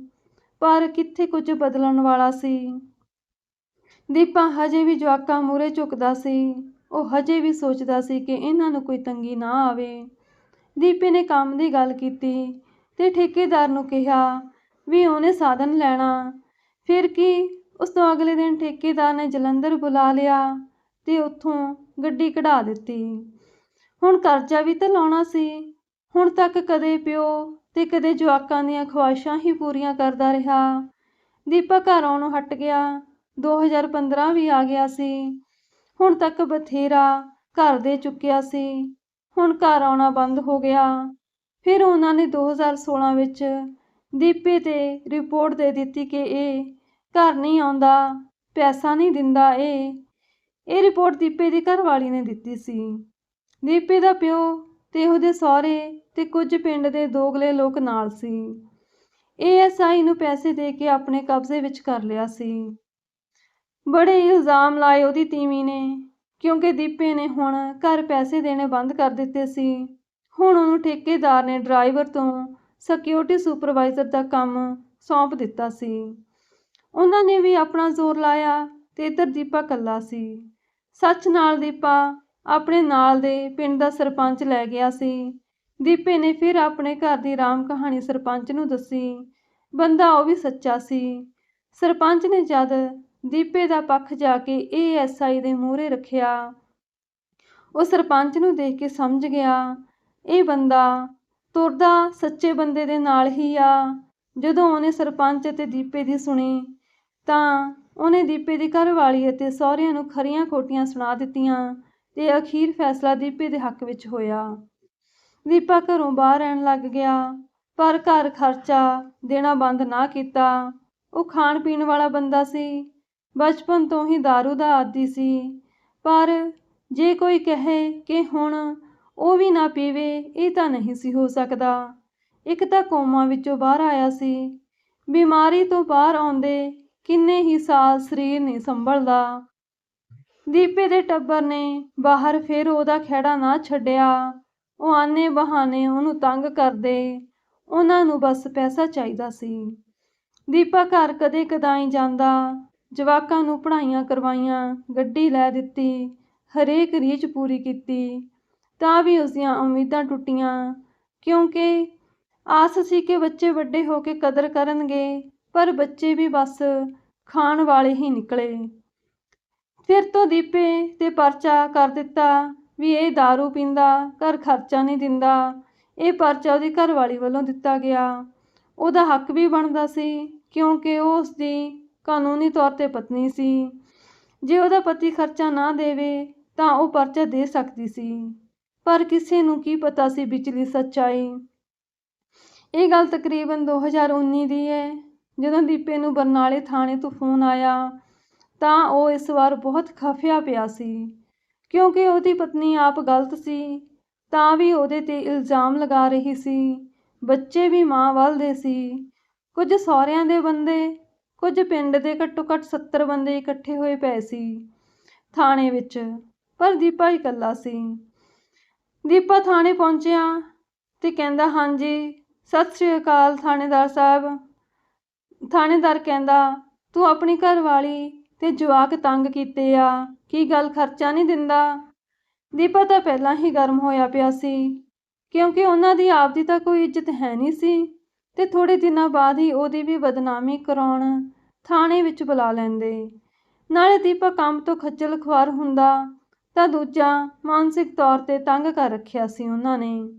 ਪਰ ਕਿੱਥੇ ਕੁਝ ਬਦਲਣ ਵਾਲਾ ਸੀ। ਦੀਪਾ ਹਜੇ ਵੀ ਜਵਾਕਾਂ ਮੂਰੇ ਝੁਕਦਾ ਸੀ। ਉਹ ਹਜੇ ਵੀ ਸੋਚਦਾ ਸੀ ਕਿ ਇਹਨਾਂ ਨੂੰ ਕੋਈ ਤੰਗੀ ਨਾ ਆਵੇ। ਦੀਪੇ ਨੇ ਕੰਮ ਦੀ ਗੱਲ ਕੀਤੀ ਤੇ ਠੇਕੇਦਾਰ ਨੂੰ ਕਿਹਾ ਵੀ ਉਹਨੇ ਸਾਧਨ ਲੈਣਾ। ਫਿਰ ਕੀ? ਉਸ ਤੋਂ ਅਗਲੇ ਦਿਨ ਠੇਕੇਦਾਰ ਨੇ ਜਲੰਧਰ ਬੁਲਾ ਲਿਆ ਤੇ ਉੱਥੋਂ ਗੱਡੀ ਕਢਾ ਦਿੱਤੀ। ਹੁਣ ਕਰਜ਼ਾ ਵੀ ਤਾਂ ਲਾਉਣਾ ਸੀ। ਹੁਣ ਤੱਕ ਕਦੇ ਪਿਓ ਤੇ ਕਦੇ ਜਵਾਕਾਂ ਦੀਆਂ ਖੁਆਇਸ਼ਾਂ ਹੀ ਪੂਰੀਆਂ ਕਰਦਾ ਰਿਹਾ। ਦੀਪਾ ਘਰ ਨੂੰ ਹਟ ਗਿਆ 2015 ਵੀ ਆ ਗਿਆ ਸੀ। ਹੁਣ ਤੱਕ ਬਥੇਰਾ ਘਰ ਦੇ ਚੁੱਕਿਆ ਸੀ। ਹੁਣ ਘਰ ਆਉਣਾ ਬੰਦ ਹੋ ਗਿਆ। ਫਿਰ ਉਹਨਾਂ ਨੇ 2016 ਵਿੱਚ ਦੀਪੇ ਤੇ ਰਿਪੋਰਟ ਦੇ ਦਿੱਤੀ ਕਿ ਇਹ ਘਰ ਨਹੀਂ ਆਉਂਦਾ, ਪੈਸਾ ਨਹੀਂ ਦਿੰਦਾ ਇਹ। ਇਹ ਰਿਪੋਰਟ ਦੀਪੇ ਦੀ ਘਰਵਾਲੀ ਨੇ ਦਿੱਤੀ ਸੀ। ਦੀਪੇ ਦਾ ਪਿਓ ਤੇ ਉਹਦੇ ਸਹੁਰੇ ਤੇ ਕੁਝ ਪਿੰਡ ਦੇ ਦੋਗਲੇ ਲੋਕ ਨਾਲ ਸੀ। ਏਐਸਆਈ ਨੂੰ ਪੈਸੇ ਦੇ ਕੇ ਆਪਣੇ ਕਬਜ਼ੇ ਵਿੱਚ ਕਰ ਲਿਆ ਸੀ। ਬੜੇ ਇਲਜ਼ਾਮ ਲਾਏ ਉਹਦੀ ਤੀਵੀਂ ਨੇ, ਕਿਉਂਕਿ ਦੀਪੇ ਨੇ ਹੁਣ ਘਰ ਪੈਸੇ ਦੇਣੇ ਬੰਦ ਕਰ ਦਿੱਤੇ ਸੀ। ਹੁਣ ਉਹਨੂੰ ਠੇਕੇਦਾਰ ਨੇ ਡਰਾਈਵਰ ਤੋਂ ਸਿਕਿਉਰਿਟੀ ਸੁਪਰਵਾਈਜ਼ਰ ਦਾ ਕੰਮ ਸੌਂਪ ਦਿੱਤਾ ਸੀ। ਉਹਨਾਂ ਨੇ ਵੀ ਆਪਣਾ ਜ਼ੋਰ ਲਾਇਆ ਤੇ ਇੱਧਰ ਦੀਪਾ ਕੱਲਾ ਸੀ। ਸੱਚ ਨਾਲ ਦੀਪਾ ਆਪਣੇ ਨਾਲ ਦੇ ਪਿੰਡ ਦਾ ਸਰਪੰਚ ਲੈ ਗਿਆ ਸੀ। ਦੀਪੇ ਨੇ ਫਿਰ ਆਪਣੇ ਘਰ ਦੀ ਰਾਮ ਕਹਾਣੀ ਸਰਪੰਚ ਨੂੰ ਦੱਸੀ। ਬੰਦਾ ਉਹ ਵੀ ਸੱਚਾ ਸੀ। ਸਰਪੰਚ ਨੇ ਜਦ ਦੀਪੇ ਦਾ ਪੱਖ ਜਾ ਕੇ ਏਐਸਆਈ ਦੇ ਮੂਹਰੇ ਰੱਖਿਆ। ਉਹ ਸਰਪੰਚ ਨੂੰ ਦੇਖ ਕੇ ਸਮਝ ਗਿਆ। ਇਹ ਬੰਦਾ ਤੁਰਦਾ ਸੱਚੇ ਬੰਦੇ ਦੇ ਨਾਲ ਹੀ ਆ। ਜਦੋਂ ਉਹਨੇ ਸਰਪੰਚ ਅਤੇ ਦੀਪੇ ਦੀ ਸੁਣੀ, ਤਾਂ ਉਹਨੇ ਦੀਪੇ ਦੀ ਘਰਵਾਲੀ ਅਤੇ ਸਹੁਰਿਆਂ ਨੂੰ ਖਰੀਆਂ ਖੋਟੀਆਂ ਸੁਣਾ ਦਿੱਤੀਆਂ ਤੇ ਅਖੀਰ ਫੈਸਲਾ ਦੀਪੇ ਦੇ ਹੱਕ ਵਿੱਚ ਹੋਇਆ। ਦੀਪਾ ਘਰੋਂ ਬਾਹਰ ਰਹਿਣ ਲੱਗ ਗਿਆ, ਪਰ ਘਰ ਖਰਚਾ ਦੇਣਾ ਬੰਦ ਨਾ ਕੀਤਾ। ਉਹ ਖਾਣ ਪੀਣ ਵਾਲਾ ਬੰਦਾ ਸੀ। ਬਚਪਨ ਤੋਂ ਹੀ दारू ਦਾ ਆਦੀ ਸੀ। ਪਰ ਜੇ ਕੋਈ ਕਹੇ ਕਿ ਹੁਣ ਉਹ ਵੀ ਨਾ ਪੀਵੇ, ਇਹ ਤਾਂ ਨਹੀਂ ਸੀ ਹੋ ਸਕਦਾ। ਇੱਕ ਤਾਂ ਕੋਮਾ ਵਿੱਚੋਂ ਬਾਹਰ ਆਇਆ ਸੀ। ਬਿਮਾਰੀ ਤੋਂ ਬਾਹਰ ਆਉਂਦੇ ਕਿੰਨੇ ਹੀ ਸਾਲ ਸਰੀਰ ਨਹੀਂ ਸੰਭਲਦਾ। ਦੀਪੇ ਦੇ ਟੱਬਰ ਨੇ ਬਾਹਰ ਫਿਰ ਉਹਦਾ ਖੇੜਾ ਨਾ ਛੱਡਿਆ। ਉਹ ਆਨੇ ਬਹਾਨੇ ਉਹਨੂੰ ਤੰਗ ਕਰਦੇ। ਉਹਨਾਂ ਨੂੰ ਬਸ ਪੈਸਾ ਚਾਹੀਦਾ ਸੀ। ਦੀਪਾ ਘਰ ਕਦੇ ਕਦਾਈ ਜਾਂਦਾ। ਜਵਾਕਾਂ ਨੂੰ ਪੜ੍ਹਾਈਆਂ ਕਰਵਾਈਆਂ, ਗੱਡੀ ਲੈ ਦਿੱਤੀ, ਹਰੇਕ ਰੀਝ ਪੂਰੀ ਕੀਤੀ। ਤਾਂ ਵੀ ਉਸਦੀਆਂ ਉਮੀਦਾਂ ਟੁੱਟੀਆਂ, ਕਿਉਂਕਿ ਆਸ ਸੀ ਕਿ ਬੱਚੇ ਵੱਡੇ ਹੋ ਕੇ ਕਦਰ ਕਰਨਗੇ, ਪਰ ਬੱਚੇ ਵੀ ਬਸ ਖਾਣ ਵਾਲੇ ਹੀ ਨਿਕਲੇ। ਫਿਰ ਤੋਂ ਦੀਪੇ ਤੇ ਪਰਚਾ ਕਰ ਦਿੱਤਾ ਵੀ ਇਹ दारू ਪੀਂਦਾ, ਘਰ ਖਰਚਾ ਨਹੀਂ ਦਿੰਦਾ। ਇਹ ਪਰਚਾ ਉਹਦੀ ਘਰਵਾਲੀ ਵੱਲੋਂ ਦਿੱਤਾ ਗਿਆ। ਉਹਦਾ ਹੱਕ ਵੀ ਬਣਦਾ ਸੀ, ਕਿਉਂਕਿ ਉਹ ਉਸਦੀ ਕਾਨੂੰਨੀ ਤੌਰ ਤੇ ਪਤਨੀ ਸੀ। ਜੇ ਉਹਦਾ ਪਤੀ ਖਰਚਾ ਨਾ ਦੇਵੇ, ਤਾਂ ਉਹ ਪਰਚਾ ਦੇ ਸਕਦੀ ਸੀ। ਪਰ ਕਿਸੇ ਨੂੰ ਕੀ ਪਤਾ ਸੀ ਵਿਚਲੀ ਸੱਚਾਈ? ਇਹ ਗੱਲ ਤਕਰੀਬਨ 2019 ਦੀ ਹੈ। ਜਦੋਂ ਦੀਪੇ ਨੂੰ ਬਰਨਾਲੇ ਥਾਣੇ ਤੋਂ ਫੋਨ ਆਇਆ, ਤਾਂ ਉਹ ਇਸ ਵਾਰ ਬਹੁਤ ਖਫਿਆ ਪਿਆ ਸੀ। ਕਿਉਂਕਿ ਉਹਦੀ ਪਤਨੀ ਆਪ ਗਲਤ ਸੀ, ਤਾਂ ਵੀ ਉਹਦੇ ਤੇ ਇਲਜ਼ਾਮ ਲਗਾ ਰਹੀ ਸੀ। ਬੱਚੇ ਵੀ ਮਾਂ ਵੱਲ ਦੇ ਸੀ। ਕੁਝ ਸਹੁਰਿਆਂ ਦੇ ਬੰਦੇ ਕੁਝ ਪਿੰਡ ਦੇ ਘੱਟੋ ਘੱਟ 70 ਬੰਦੇ ਇਕੱਠੇ ਹੋਏ ਪਏ ਸੀ ਥਾਣੇ ਵਿੱਚ, ਪਰ ਦੀਪਾ ਹੀ ਇਕੱਲਾ ਸੀ। ਦੀਪਾ ਥਾਣੇ ਪਹੁੰਚਿਆ ਤੇ ਕਹਿੰਦਾ, ਹਾਂਜੀ, ਸਤਿ ਸ੍ਰੀ ਅਕਾਲ ਥਾਣੇਦਾਰ ਸਾਹਿਬ। ਥਾਣੇਦਾਰ ਕਹਿੰਦਾ, ਤੂੰ ਆਪਣੀ ਘਰਵਾਲੀ ਤੇ ਜਵਾਕ ਤੰਗ ਕੀਤੇ ਆ, ਕੀ ਗੱਲ ਖਰਚਾ ਨਹੀਂ ਦਿੰਦਾ? ਦੀਪਾ ਤਾਂ ਪਹਿਲਾਂ ਹੀ ਗਰਮ ਹੋਇਆ ਪਿਆ ਸੀ, ਕਿਉਂਕਿ ਉਹਨਾਂ ਦੀ ਆਪ ਦੀ ਤਾਂ ਕੋਈ ਇੱਜ਼ਤ ਹੈ ਨਹੀਂ ਸੀ। ਤੇ ਥੋੜੇ ਦਿਨਾਂ ਬਾਅਦ ਹੀ ਉਹਦੀ ਵੀ ਬਦਨਾਮੀ ਕਰਾਉਣ ਥਾਣੇ ਵਿੱਚ ਬੁਲਾ ਲੈਂਦੇ। ਨਾਲੇ ਦੀਪਾ ਕੰਮ ਤੋਂ ਖੱਜਲ ਖੁਆਰ ਹੁੰਦਾ ਤਾਂ ਦੂਜਾ ਮਾਨਸਿਕ ਤੌਰ ਤੇ ਤੰਗ ਕਰ ਰੱਖਿਆ ਸੀ ਉਹਨਾਂ ਨੇ।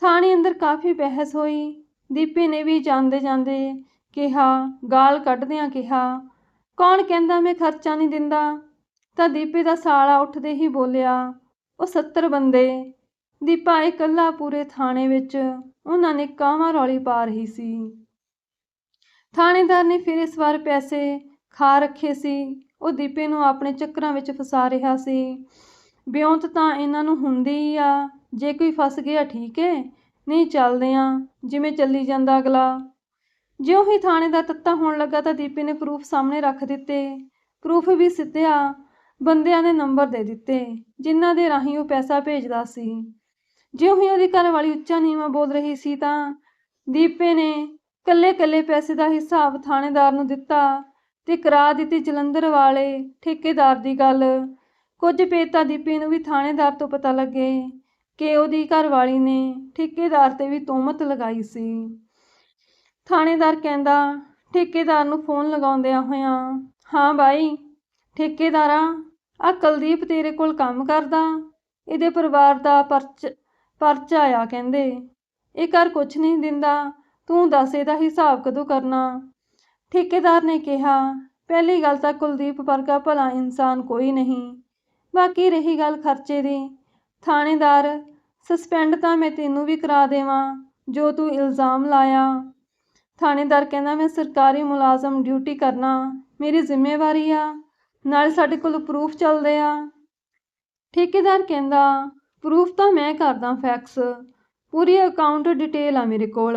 ਥਾਣੇ ਅੰਦਰ ਕਾਫੀ ਬਹਿਸ ਹੋਈ। ਦੀਪੇ ਨੇ ਵੀ ਜਾਂਦੇ ਜਾਂਦੇ ਕਿਹਾ, ਗਾਲ ਕੱਢਦਿਆਂ ਕਿਹਾ, ਕੌਣ ਕਹਿੰਦਾ ਮੈਂ ਖਰਚਾ ਨਹੀਂ ਦਿੰਦਾ? ਤਾਂ ਦੀਪੇ ਦਾ ਸਾਲਾ ਉੱਠਦੇ ਹੀ ਬੋਲਿਆ, ਉਹ 70 ਬੰਦੇ। ਦੀਪਾ ਇਕੱਲਾ ਪੂਰੇ ਥਾਣੇ ਵਿੱਚ ਉਹਨਾਂ ਨੇ ਕਾਵਾਂ ਰੌਲੀ ਪਾ ਰਹੀ ਸੀ। ਥਾਣੇਦਾਰ ਨੇ ਫਿਰ ਇਸ ਵਾਰ ਪੈਸੇ ਖਾ ਰੱਖੇ ਸੀ। ਉਹ ਦੀਪੇ ਨੂੰ ਆਪਣੇ ਚੱਕਰਾਂ ਵਿੱਚ ਫਸਾ ਰਿਹਾ ਸੀ। ਬਿਉਂਤ ਤਾਂ ਇਹਨਾਂ ਨੂੰ ਹੁੰਦੀ ਹੀ ਆ। ਜੇ ਕੋਈ ਫਸ ਗਿਆ, ਠੀਕ ਹੈ ਨਹੀਂ ਚੱਲਦੇ ਆ। ਜਿਵੇਂ ਚੱਲੀ ਜਾਂਦਾ ਅਗਲਾ। ਜਿਉਂ ਹੀ ਥਾਣੇ ਦਾ ਤੱਤਾ ਹੋਣ ਲੱਗਾ ਤਾਂ ਦੀਪੇ ਨੇ ਪ੍ਰੂਫ ਸਾਹਮਣੇ ਰੱਖ ਦਿੱਤੇ। ਪ੍ਰੂਫ ਵੀ ਸਿੱਧਿਆ। ਬੰਦਿਆਂ ਦੇ ਨੰਬਰ ਦੇ ਦਿੱਤੇ। ਜਿਨ੍ਹਾਂ ਦੇ ਰਾਹੀਂ ਉਹ ਪੈਸਾ ਭੇਜਦਾ ਸੀ। ਜਿਉਂ ਹੀ ਉਹਦੀ ਘਰਵਾਲੀ ਉੱਚਾ ਨੀਵਾਂ ਬੋਲ ਰਹੀ ਸੀ ਤਾਂ ਦੀਪੇ ਨੇ ਕੱਲੇ-ਕੱਲੇ ਪੈਸੇ ਦਾ ਹਿਸਾਬ ਥਾਣੇਦਾਰ ਨੂੰ ਦਿੱਤਾ ਤੇ ਕਰਾ ਦਿੱਤੀ ਜਲੰਧਰ ਵਾਲੇ ਠੇਕੇਦਾਰ ਦੀ ਗੱਲ। ਕੁਝ ਪੇਤਾ ਦੀਪੇ ਨੂੰ ਵੀ ਥਾਣੇਦਾਰ ਤੋਂ ਪਤਾ ਲੱਗੇ ਕਿ ਉਹਦੀ ਘਰਵਾਲੀ ਨੇ ਠੇਕੇਦਾਰ ਤੇ ਵੀ ਤੋਹਮਤ ਲਗਾਈ ਸੀ। ਥਾਣੇਦਾਰ ਕਹਿੰਦਾ, ਠੇਕੇਦਾਰ ਨੂੰ ਫੋਨ ਲਗਾਉਂਦਿਆਂ ਹੋਇਆਂ, ਹਾਂ ਬਾਈ, ਠੇਕੇਦਾਰਾ ਆ ਕੁਲਦੀਪ ਤੇਰੇ ਕੋਲ ਕੰਮ ਕਰਦਾ, ਇਹਦੇ ਪਰਿਵਾਰ ਦਾ ਪਰਚ ਪਰਚਾ ਆਇਆ ਕਹਿੰਦੇ। ਇਹ ਘਰ ਕੁਛ ਨਹੀਂ ਦਿੰਦਾ। ਤੂੰ ਦੱਸ ਇਹਦਾ ਹਿਸਾਬ ਕਦੋਂ ਕਰਨਾ? ਠੇਕੇਦਾਰ ਨੇ ਕਿਹਾ, ਪਹਿਲੀ ਗੱਲ ਤਾਂ ਕੁਲਦੀਪ ਵਰਗਾ ਭਲਾ ਇਨਸਾਨ ਕੋਈ ਨਹੀਂ। ਬਾਕੀ ਰਹੀ ਗੱਲ ਖਰਚੇ ਦੀ। ਥਾਣੇਦਾਰ ਸਸਪੈਂਡ ਤਾਂ ਮੈਂ ਤੈਨੂੰ ਵੀ ਕਰਾ ਦੇਵਾਂ, ਜੋ ਤੂੰ ਇਲਜ਼ਾਮ ਲਾਇਆ। ਥਾਣੇਦਾਰ ਕਹਿੰਦਾ, ਮੈਂ ਸਰਕਾਰੀ ਮੁਲਾਜ਼ਮ ਡਿਊਟੀ ਕਰਨਾ। ਮੇਰੀ ਜ਼ਿੰਮੇਵਾਰੀ ਆ। ਨਾਲ ਸਾਡੇ ਕੋਲ ਪ੍ਰੂਫ ਚੱਲਦੇ ਆ। ਠੇਕੇਦਾਰ ਕਹਿੰਦਾ ਪ੍ਰੂਫ ਤਾਂ ਮੈਂ ਕਰਦਾ ਫੈਕਸ ਪੂਰੀ ਅਕਾਊਂਟ ਡਿਟੇਲ ਆ ਮੇਰੇ ਕੋਲ।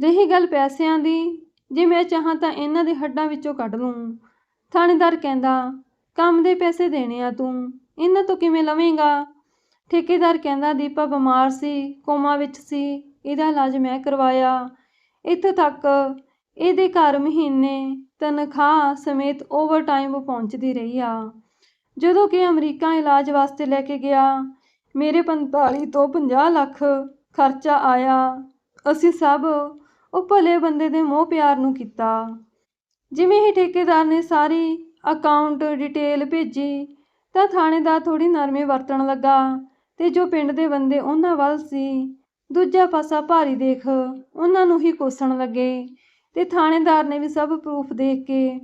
ਰਹੀ ਗੱਲ ਪੈਸਿਆਂ ਦੀ, ਜੇ ਮੈਂ ਚਾਹਾਂ ਤਾਂ ਇਹਨਾਂ ਦੇ ਹੱਡਾਂ ਵਿੱਚੋਂ ਕੱਢ ਲੂੰ। ਥਾਣੇਦਾਰ ਕਹਿੰਦਾ, ਕੰਮ ਦੇ ਪੈਸੇ ਦੇਣੇ ਆ ਤੂੰ, ਇਹਨਾਂ ਤੋਂ ਕਿਵੇਂ ਲਵੇਂਗਾ? ਠੇਕੇਦਾਰ ਕਹਿੰਦਾ, ਦੀਪਾ ਬਿਮਾਰ ਸੀ, ਕੋਮਾ ਵਿੱਚ ਸੀ, ਇਹਦਾ ਇਲਾਜ ਮੈਂ ਕਰਵਾਇਆ। ਇੱਥੋਂ ਤੱਕ, ਇਹਦੇ ਘਰ ਮਹੀਨੇ ਤਨਖਾਹ ਸਮੇਤ ਓਵਰਟਾਈਮ ਪਹੁੰਚਦੀ ਰਹੀ ਆ। ਜਦੋਂ ਕਿ ਅਮਰੀਕਾ ਇਲਾਜ ਵਾਸਤੇ ਲੈ ਕੇ ਗਿਆ ਮੇਰੇ 45 ਤੋਂ 50 ਲੱਖ ਖਰਚਾ ਆਇਆ। ਅਸੀਂ ਸਭ ਉਹ ਭਲੇ ਬੰਦੇ ਦੇ ਮੋਹ ਪਿਆਰ ਨੂੰ ਕੀਤਾ। ਜਿਵੇਂ ਹੀ ਠੇਕੇਦਾਰ ਨੇ ਸਾਰੀ ਅਕਾਊਂਟ ਡਿਟੇਲ ਭੇਜੀ, ਤਾਂ ਥਾਣੇਦਾਰ ਥੋੜੀ ਨਰਮੇ ਵਰਤਣ ਲੱਗਾ ਤੇ ਜੋ ਪਿੰਡ ਦੇ ਬੰਦੇ ਉਹਨਾਂ ਵੱਲ ਸੀ, ਦੂਜਾ ਪਾਸਾ ਭਾਰੀ ਦੇਖ ਉਹਨਾਂ ਨੂੰ ਹੀ ਕੋਸਣ ਲੱਗੇ ਤੇ ਥਾਣੇਦਾਰ ਨੇ ਵੀ ਸਭ ਪ੍ਰੂਫ ਦੇਖ ਕੇ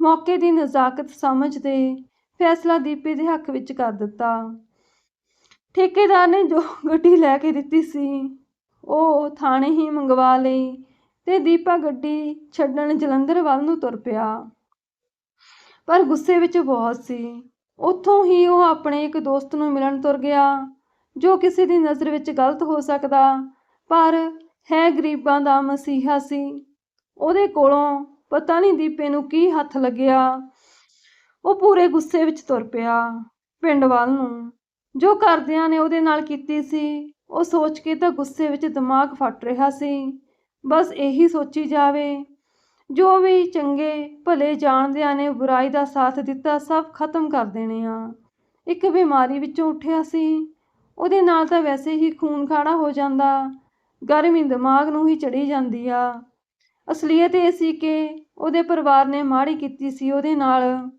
ਮੌਕੇ ਦੀ ਨਜ਼ਾਕਤ ਸਮਝਦੇ ਫੈਸਲਾ ਦੀਪੇ ਦੇ ਹੱਕ ਵਿੱਚ ਕਰ ਦਿੱਤਾ। ਠੇਕੇਦਾਰ ਨੇ ਜੋ ਗੱਡੀ ਲੈ ਕੇ ਦਿੱਤੀ ਸੀ, ਉਹ ਥਾਣੇ ਹੀ ਮੰਗਵਾ ਲਈ ਤੇ ਦੀਪਾ ਗੱਡੀ ਛੱਡਣ ਜਲੰਧਰ ਵੱਲ ਨੂੰ ਤੁਰ ਪਿਆ। ਪਰ ਗੁੱਸੇ ਵਿੱਚ ਬਹੁਤ ਸੀ। ਉੱਥੋਂ ਹੀ ਉਹ ਆਪਣੇ ਇੱਕ ਦੋਸਤ ਨੂੰ ਮਿਲਣ ਤੁਰ ਗਿਆ, ਜੋ ਕਿਸੇ ਦੀ ਨਜ਼ਰ ਵਿੱਚ ਗਲਤ ਹੋ ਸਕਦਾ, ਪਰ ਹੈ ਗਰੀਬਾਂ ਦਾ ਮਸੀਹਾ ਸੀ। ਉਹਦੇ ਕੋਲੋਂ ਪਤਾ ਨਹੀਂ ਦੀਪੇ ਨੂੰ ਕੀ ਹੱਥ ਲੱਗਿਆ। ਉਹ ਪੂਰੇ ਗੁੱਸੇ ਵਿੱਚ ਤੁਰ ਪਿਆ, ਪਿੰਡ ਵੱਲ ਨੂੰ। ਜੋ ਕਰਦਿਆਂ ਨੇ ਉਹਦੇ ਨਾਲ ਕੀਤੀ ਸੀ, ਉਹ ਸੋਚ ਕੇ ਤਾਂ ਗੁੱਸੇ ਵਿੱਚ ਦਿਮਾਗ ਫਟ ਰਿਹਾ ਸੀ। ਬਸ ਇਹੀ ਸੋਚੀ ਜਾਵੇ, ਜੋ ਵੀ ਚੰਗੇ ਭਲੇ ਜਾਣਦਿਆਂ ਨੇ ਬੁਰਾਈ ਦਾ ਸਾਥ ਦਿੱਤਾ, ਸਭ ਖਤਮ ਕਰ ਦੇਣੇ ਆ। ਇੱਕ ਬਿਮਾਰੀ ਵਿੱਚੋਂ ਉੱਠਿਆ ਸੀ। ਉਹਦੇ ਨਾਲ ਤਾਂ ਵੈਸੇ ਹੀ ਖੂਨ ਖਾੜਾ ਹੋ ਜਾਂਦਾ, ਗਰਮੀ ਦਿਮਾਗ ਨੂੰ ਹੀ ਚੜੀ ਜਾਂਦੀ ਆ। ਅਸਲੀਅਤ ਇਹ ਸੀ ਕਿ ਉਹਦੇ ਪਰਿਵਾਰ ਨੇ ਮਾੜੀ ਕੀਤੀ ਸੀ ਉਹਦੇ ਨਾਲ।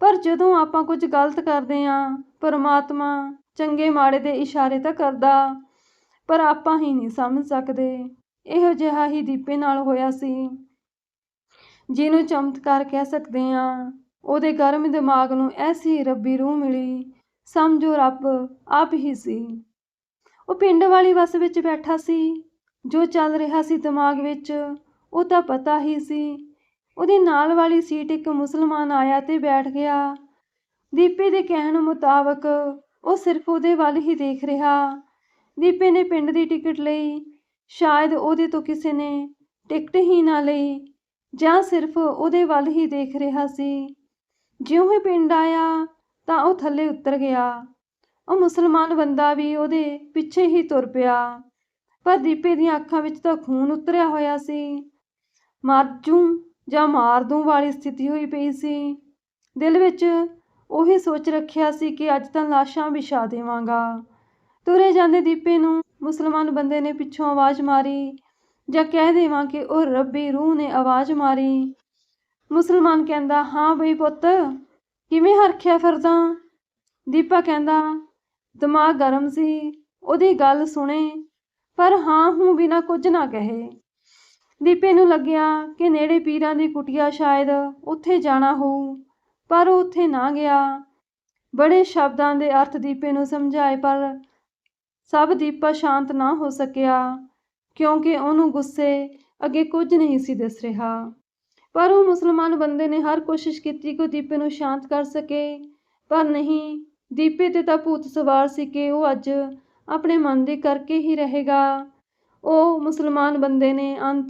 ਪਰ ਜਦੋਂ ਆਪਾਂ ਕੁਝ ਗਲਤ ਕਰਦੇ ਹਾਂ, ਪਰਮਾਤਮਾ ਚੰਗੇ ਮਾੜੇ ਦੇ ਇਸ਼ਾਰੇ ਤਾਂ ਕਰਦਾ, ਪਰ ਆਪਾਂ ਹੀ ਨਹੀਂ ਸਮਝ ਸਕਦੇ। ਇਹੋ ਜਿਹਾ ਹੀ ਦੀਪੇ ਨਾਲ ਹੋਇਆ ਸੀ। ਜਿਹਨੂੰ ਚਮਤਕਾਰ ਕਹਿ ਸਕਦੇ ਹਾਂ, ਉਹਦੇ ਗਰਮ ਦਿਮਾਗ ਨੂੰ ਐਸੀ ਰੱਬੀ ਰੂਹ ਮਿਲੀ, ਸਮਝੋ ਰੱਬ ਆਪ ਹੀ ਸੀ। ਉਹ ਪਿੰਡ ਵਾਲੀ ਬੱਸ ਵਿੱਚ ਬੈਠਾ ਸੀ। ਜੋ ਚੱਲ ਰਿਹਾ ਸੀ ਦਿਮਾਗ ਵਿੱਚ, ਉਹ ਤਾਂ ਪਤਾ ਹੀ ਸੀ ਉਹਦੀ ਨਾਲ ਵਾਲੀ ਸੀਟ ਇੱਕ ਮੁਸਲਮਾਨ ਆਇਆ ਤੇ ਬੈਠ ਗਿਆ। ਦੀਪੇ ਦੇ ਕਹਿਣ ਮੁਤਾਬਕ ਉਹ ਸਿਰਫ ਉਹਦੇ ਵੱਲ ਹੀ ਦੇਖ ਰਿਹਾ। ਦੀਪੇ ਨੇ ਪਿੰਡ ਦੀ ਟਿਕਟ ਲਈ, ਸ਼ਾਇਦ ਉਹਦੇ ਤੋਂ ਕਿਸੇ ਨੇ ਟਿਕਟ ਹੀ ਨਾ ਲਈ, ਜਾਂ ਸਿਰਫ ਉਹਦੇ ਵੱਲ ਹੀ ਦੇਖ ਰਿਹਾ ਸੀ। ਜਿਉਂ ਹੀ ਪਿੰਡ ਆਇਆ, ਤਾਂ ਉਹ ਥੱਲੇ ਉਤਰ ਗਿਆ। ਉਹ ਮੁਸਲਮਾਨ ਬੰਦਾ ਵੀ ਉਹਦੇ ਪਿੱਛੇ ਹੀ ਤੁਰ ਪਿਆ, ਪਰ ਦੀਪੇ ਦੀਆਂ ਅੱਖਾਂ ਵਿੱਚ ਤਾਂ ਖੂਨ ਉਤਰਿਆ ਹੋਇਆ ਸੀ। ਮਰ ਜਾਂ ਮਾਰ ਦੂੰ ਵਾਲੀ ਸਥਿਤੀ ਹੋਈ ਪਈ ਸੀ। ਦਿਲ ਵਿੱਚ ਉਹੀ ਸੋਚ ਰੱਖਿਆ ਸੀ ਕਿ ਅੱਜ ਤਾਂ ਲਾਸ਼ਾਂ ਵਿਛਾ ਦੇਵਾਂਗਾ। ਤੁਰੇ ਜਾਂਦੇ ਦੀਪੇ ਨੂੰ ਮੁਸਲਮਾਨ ਬੰਦੇ ਨੇ ਪਿੱਛੋਂ ਆਵਾਜ਼ ਮਾਰੀ ਜਾਂ ਕਹਿ ਦੇਵਾਂ ਕਿ ਉਹ ਰੱਬੀ ਰੂਹ ਨੇ ਆਵਾਜ਼ ਮਾਰੀ। ਮੁਸਲਮਾਨ ਕਹਿੰਦਾ, ਹਾਂ ਬਈ ਪੁੱਤ, ਕਿਵੇਂ ਹਰਖਿਆ ਫਿਰਦਾ? ਦੀਪਾ ਕਹਿੰਦਾ, ਦਿਮਾਗ ਗਰਮ ਸੀ, ਉਹਦੀ ਗੱਲ ਸੁਣੇ, ਪਰ ਹਾਂ ਹੂੰ ਬਿਨਾ ਕੁਝ ਨਾ ਕਹੇ। ਦੀਪੇ ਨੂੰ ਲੱਗਿਆ ਕਿ ਨੇੜੇ ਪੀਰਾਂ ਦੀ ਕੁਟਿਆ ਸ਼ਾਇਦ ਉੱਥੇ ਜਾਣਾ ਹੋਊ, ਪਰ ਉਹ ਉੱਥੇ ਨਾ ਗਿਆ। ਬੜੇ ਸ਼ਬਦਾਂ ਦੇ ਅਰਥ ਦੀਪੇ ਨੂੰ ਸਮਝਾਏ, ਪਰ ਸਭ ਦੀਪਾ ਸ਼ਾਂਤ ਨਾ ਹੋ ਸਕਿਆ, ਕਿਉਂਕਿ ਉਹਨੂੰ ਗੁੱਸੇ ਅੱਗੇ ਕੁਝ ਨਹੀਂ ਸੀ ਦਿਸ ਰਿਹਾ। ਪਰ ਉਹ ਮੁਸਲਮਾਨ ਬੰਦੇ ਨੇ ਹਰ ਕੋਸ਼ਿਸ਼ ਕੀਤੀ ਕਿ ਉਹ ਦੀਪੇ ਨੂੰ ਸ਼ਾਂਤ ਕਰ ਸਕੇ, ਪਰ ਨਹੀਂ, ਦੀਪੇ ਤੇ ਤਾਂ ਭੂਤ ਸਵਾਰ ਸੀ ਕਿ ਉਹ ਅੱਜ ਆਪਣੇ ਮਨ ਦੇ ਕਰਕੇ ਹੀ ਰਹੇਗਾ। ਉਹ ਮੁਸਲਮਾਨ ਬੰਦੇ ਨੇ ਅੰਤ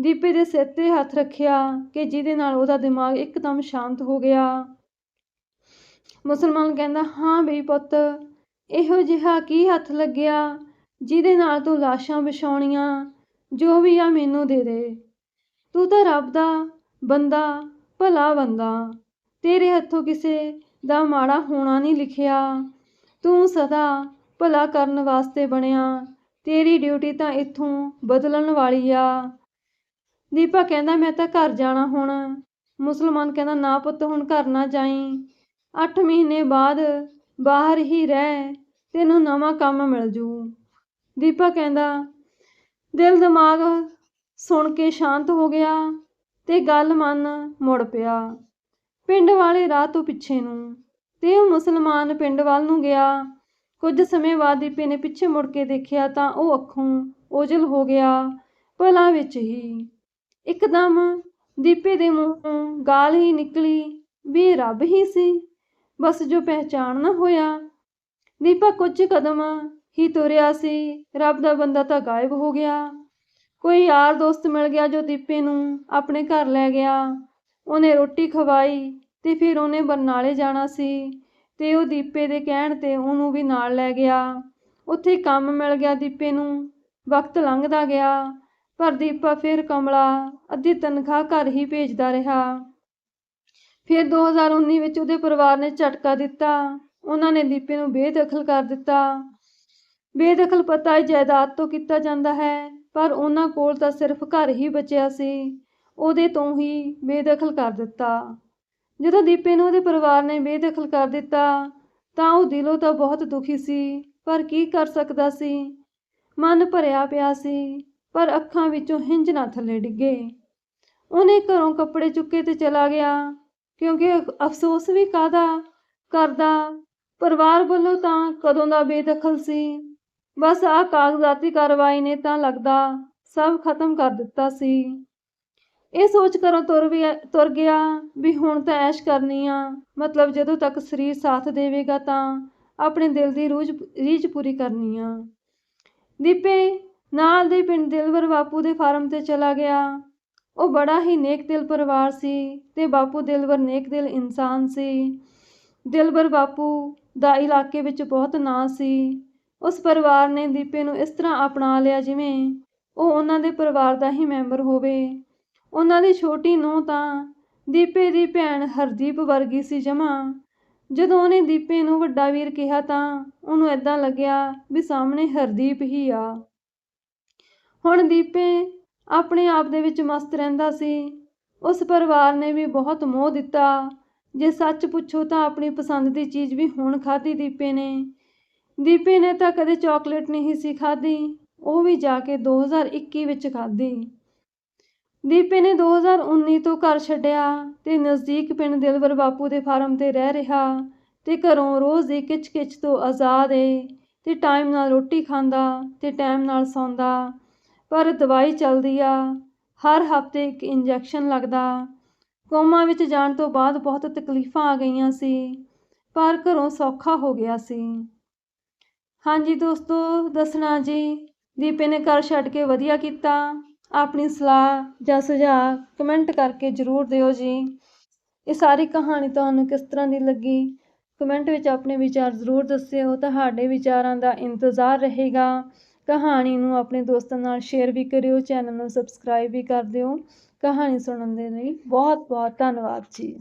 ਦੀਪੇ ਦੇ ਸਿਰ ਤੇ ਹੱਥ ਰੱਖਿਆ ਕਿ ਜਿਹਦੇ ਨਾਲ ਉਹਦਾ ਦਿਮਾਗ ਇੱਕਦਮ ਸ਼ਾਂਤ ਹੋ ਗਿਆ। ਮੁਸਲਮਾਨ ਕਹਿੰਦਾ, ਹਾਂ ਬਈ ਪੁੱਤ, ਇਹੋ ਜਿਹਾ ਕੀ ਹੱਥ ਲੱਗਿਆ ਜਿਹਦੇ ਨਾਲ ਤੂੰ ਲਾਸ਼ਾਂ ਵਿਛਾਉਣੀਆਂ, ਜੋ ਵੀ ਆ ਮੈਨੂੰ ਦੇ ਦੇ। ਤੂੰ ਤਾਂ ਰੱਬ ਦਾ ਬੰਦਾ, ਭਲਾ ਬੰਦਾ। ਤੇਰੇ ਹੱਥੋਂ ਕਿਸੇ ਦਾ ਮਾੜਾ ਹੋਣਾ ਨਹੀਂ ਲਿਖਿਆ। ਤੂੰ ਸਦਾ ਭਲਾ ਕਰਨ ਵਾਸਤੇ ਬਣਿਆ। ਤੇਰੀ ਡਿਊਟੀ ਤਾਂ ਇੱਥੋਂ ਬਦਲਣ ਵਾਲੀ ਆ। ਦੀਪਾ ਕਹਿੰਦਾ, ਮੈਂ ਤਾਂ ਘਰ ਜਾਣਾ ਹੁਣ। ਮੁਸਲਮਾਨ ਕਹਿੰਦਾ, ਨਾ ਪੁੱਤ, ਹੁਣ ਘਰ ਨਾ ਜਾਈ। 8 ਮਹੀਨੇ ਬਾਅਦ ਬਾਹਰ ਹੀ ਰਹਿ, ਤੈਨੂੰ ਨਵਾਂ ਕੰਮ ਮਿਲ ਜੂ। ਦੀਪਾ ਕਹਿੰਦਾ, ਦਿਲ ਦਿਮਾਗ ਸੁਣ ਕੇ ਸ਼ਾਂਤ ਹੋ ਗਿਆ ਤੇ ਗੱਲ ਮਨ ਮੁੜ ਪਿਆ। ਪਿੰਡ ਵਾਲੇ ਰਾਹ ਤੋਂ ਪਿੱਛੇ ਨੂੰ ਤੇ ਉਹ ਮੁਸਲਮਾਨ ਪਿੰਡ ਵੱਲ ਨੂੰ ਗਿਆ। ਕੁਝ ਸਮੇਂ ਬਾਅਦ ਦੀਪੇ ਨੇ ਪਿੱਛੇ ਮੁੜ ਕੇ ਦੇਖਿਆ ਤਾਂ ਉਹ ਅੱਖੋਂ ਓਝਲ ਹੋ ਗਿਆ, ਪਲਾਂ ਵਿੱਚ ਹੀ। ਇੱਕਦਮ ਦੀਪੇ ਦੇ ਮੂੰਹੋਂ ਗਾਲ ਹੀ ਨਿਕਲੀ ਵੀ ਰੱਬ ਹੀ ਸੀ। ਬਸ ਜੋ ਪਹਿਚਾਨ ਨਾ ਹੋਇਆ, ਦੀਪਾ ਕੁਝ ਕਦਮ ਹੀ ਤੁਰਿਆ ਸੀ। ਰੱਬ ਦਾ ਬੰਦਾ ਤਾਂ ਗਾਇਬ ਹੋ ਗਿਆ। ਕੋਈ ਯਾਰ ਦੋਸਤ ਮਿਲ ਗਿਆ ਜੋ ਦੀਪੇ ਨੂੰ ਆਪਣੇ ਘਰ ਲੈ ਗਿਆ। ਉਹਨੇ ਰੋਟੀ ਖਵਾਈ ਤੇ ਫਿਰ ਉਹਨੇ ਬਰਨਾਲੇ ਜਾਣਾ ਸੀ। ਤੇ ਉਹ ਦੀਪੇ ਦੇ ਕਹਿਣ ਤੇ ਉਹਨੂੰ ਵੀ ਨਾਲ ਲੈ ਗਿਆ। ਉੱਥੇ ਕੰਮ ਮਿਲ ਗਿਆ ਦੀਪੇ ਨੂੰ। ਵਕਤ ਲੰਘਦਾ ਗਿਆ। ਪਰ ਦੀਪਾ ਫਿਰ ਕਮਲਾ ਅੱਧੀ ਤਨਖਾਹ ਘਰ ਹੀ ਭੇਜਦਾ ਰਿਹਾ। ਫਿਰ 2019 ਵਿੱਚ ਉਹਦੇ ਪਰਿਵਾਰ ਨੇ ਝਟਕਾ ਦਿੱਤਾ। ਉਹਨਾਂ ਨੇ ਦੀਪੇ ਨੂੰ ਬੇਦਖਲ ਕਰ ਦਿੱਤਾ। ਬੇਦਖਲ ਪਤਾ ਜਾਇਦਾਦ ਤੋਂ ਕੀਤਾ ਜਾਂਦਾ ਹੈ, ਪਰ ਉਹਨਾਂ ਕੋਲ ਤਾਂ ਸਿਰਫ ਘਰ ਹੀ ਬਚਿਆ ਸੀ। ਉਹਦੇ ਤੋਂ ਹੀ ਬੇਦਖਲ ਕਰ ਦਿੱਤਾ। ਜਦੋਂ ਦੀਪੇ ਨੂੰ ਉਹਦੇ ਪਰਿਵਾਰ ਨੇ ਬੇਦਖਲ ਕਰ ਦਿੱਤਾ, ਤਾਂ ਉਹ ਦਿਲੋਂ ਤਾਂ ਬਹੁਤ ਦੁਖੀ ਸੀ, ਪਰ ਕੀ ਕਰ ਸਕਦਾ ਸੀ? ਮਨ ਭਰਿਆ ਪਿਆ ਸੀ, ਪਰ ਅੱਖਾਂ ਵਿੱਚੋਂ ਹਿੰਜ ਨਾ ਥੱਲੇ ਡਿੱਗੇ। ਉਹਨੇ ਘਰੋਂ ਕੱਪੜੇ ਚੁੱਕੇ ਤੇ ਚਲਾ ਗਿਆ, ਕਿਉਂਕਿ ਅਫਸੋਸ ਵੀ ਕਾਦਾ ਕਰਦਾ? ਪਰਿਵਾਰ ਵੱਲੋਂ ਤਾਂ ਕਦੋਂ ਦਾ ਬੇਦਖਲ ਸੀ? ਬਸ ਆ ਕਾਗਜ਼ਾਤੀ ਕਾਰਵਾਈ ਨੇ ਤਾਂ ਲੱਗਦਾ ਸਭ ਖਤਮ ਕਰ ਦਿੱਤਾ ਸੀ। ਇਹ ਸੋਚ ਕਰੋ ਤੁਰ ਵੀ ਤੁਰ ਗਿਆ ਵੀ ਹੁਣ ਤਾਂ ਐਸ਼ ਕਰਨੀ ਆ। ਮਤਲਬ ਜਦੋਂ ਤੱਕ ਸਰੀਰ ਸਾਥ ਦੇਵੇਗਾ ਤਾਂ ਆਪਣੇ ਦਿਲ ਦੀ ਰੂਜ, ਰੀਝ ਪੂਰੀ ਕਰਨੀ ਆ। ਦੀਪੇ, ਨਾਲ ਦੇ ਪਿੰਡ ਦਿਲਵਰ ਬਾਪੂ ਦੇ ਫਾਰਮ ਤੇ ਚਲਾ ਗਿਆ। ਉਹ ਬੜਾ ਹੀ ਨੇਕ ਦਿਲ ਪਰਿਵਾਰ ਸੀ ਤੇ ਬਾਪੂ ਦਿਲਵਰ ਨੇਕ ਦਿਲ ਇਨਸਾਨ ਸੀ। ਦਿਲਵਰ ਬਾਪੂ ਦਾ ਇਲਾਕੇ ਵਿੱਚ ਬਹੁਤ ਨਾਂ ਸੀ। ਉਸ ਪਰਿਵਾਰ ਨੇ ਦੀਪੇ ਨੂੰ ਇਸ ਤਰ੍ਹਾਂ ਅਪਣਾ ਲਿਆ ਜਿਵੇਂ ਉਹ ਉਹਨਾਂ ਦੇ ਪਰਿਵਾਰ ਦਾ ਹੀ ਮੈਂਬਰ ਹੋਵੇ। ਉਹਨਾਂ ਦੀ ਛੋਟੀ ਨੂੰ ਤਾਂ ਦੀਪੇ ਦੀ ਭੈਣ ਹਰਦੀਪ ਵਰਗੀ ਸੀ ਜਮਾ। ਜਦੋਂ ਉਹਨੇ ਦੀਪੇ ਨੂੰ ਵੱਡਾ ਵੀਰ ਕਿਹਾ ਤਾਂ ਉਹਨੂੰ ਐਦਾਂ ਲੱਗਿਆ ਵੀ ਸਾਹਮਣੇ ਹਰਦੀਪ ਹੀ ਆ। ਹੁਣ ਦੀਪੇ ਆਪਣੇ ਆਪ ਦੇ ਵਿੱਚ ਮਸਤ ਰਹਿੰਦਾ ਸੀ। ਉਸ ਪਰਿਵਾਰ ਨੇ ਵੀ ਬਹੁਤ ਮੋਹ ਦਿੱਤਾ। ਜੇ ਸੱਚ ਪੁੱਛੋ ਤਾਂ ਆਪਣੀ ਪਸੰਦ ਦੀ ਚੀਜ਼ ਵੀ ਹੁਣ ਖਾਧੀ ਦੀਪੇ ਨੇ। ਦੀਪੇ ਨੇ ਤਾਂ ਕਦੇ ਚਾਕਲੇਟ ਨਹੀਂ ਸੀ ਖਾਧੀ, ਉਹ ਵੀ ਜਾ ਕੇ 2021 ਵਿੱਚ ਖਾਧੀ। ਦੀਪੇ ਨੇ 2019 ਤੋਂ ਘਰ ਛੱਡਿਆ ਤੇ ਨਜ਼ਦੀਕ ਪਿੰਡ ਦਿਲਵਰ ਬਾਪੂ ਦੇ ਫਾਰਮ ਤੇ ਰਹਿ ਰਿਹਾ ਤੇ ਘਰੋਂ ਰੋਜ਼ ਦੀ ਕਿਚ-ਕਿਚ ਤੋਂ ਆਜ਼ਾਦ ਏ ਤੇ ਟਾਈਮ ਨਾਲ ਰੋਟੀ ਖਾਂਦਾ ਤੇ ਟਾਈਮ ਨਾਲ ਸੌਂਦਾ, ਪਰ ਦਵਾਈ ਚੱਲਦੀ ਆ, ਹਰ ਹਫ਼ਤੇ ਇੱਕ ਇੰਜੈਕਸ਼ਨ ਲੱਗਦਾ। ਕੋਮਾ ਵਿੱਚ ਜਾਣ ਤੋਂ ਬਾਅਦ ਬਹੁਤ ਤਕਲੀਫਾਂ ਆ ਗਈਆਂ ਸੀ, ਪਰ ਘਰੋਂ ਸੌਖਾ ਹੋ ਗਿਆ ਸੀ। ਹਾਂਜੀ ਦੋਸਤੋ, ਦੱਸਣਾ ਜੀ, ਦੀਪੇ ਨੇ ਘਰ ਛੱਡ ਕੇ ਵਧੀਆ ਕੀਤਾ। ਆਪਣੀ ਸਲਾਹ ਜਾਂ ਸੁਝਾਅ ਕਮੈਂਟ ਕਰਕੇ ਜ਼ਰੂਰ ਦਿਓ ਜੀ। ਇਹ ਸਾਰੀ ਕਹਾਣੀ ਤੁਹਾਨੂੰ ਕਿਸ ਤਰ੍ਹਾਂ ਦੀ ਲੱਗੀ? ਕਮੈਂਟ ਵਿੱਚ ਆਪਣੇ ਵਿਚਾਰ ਜ਼ਰੂਰ ਦੱਸਿਓ। ਤੁਹਾਡੇ ਵਿਚਾਰਾਂ ਦਾ ਇੰਤਜ਼ਾਰ ਰਹੇਗਾ। ਕਹਾਣੀ ਨੂੰ ਆਪਣੇ ਦੋਸਤਾਂ ਨਾਲ ਸ਼ੇਅਰ ਵੀ ਕਰਿਓ ਚੈਨਲ ਨੂੰ ਸਬਸਕ੍ਰਾਈਬ ਵੀ ਕਰ ਦਿਓ। ਕਹਾਣੀ ਸੁਣਨ ਦੇ ਲਈ ਬਹੁਤ ਬਹੁਤ ਧੰਨਵਾਦ ਜੀ।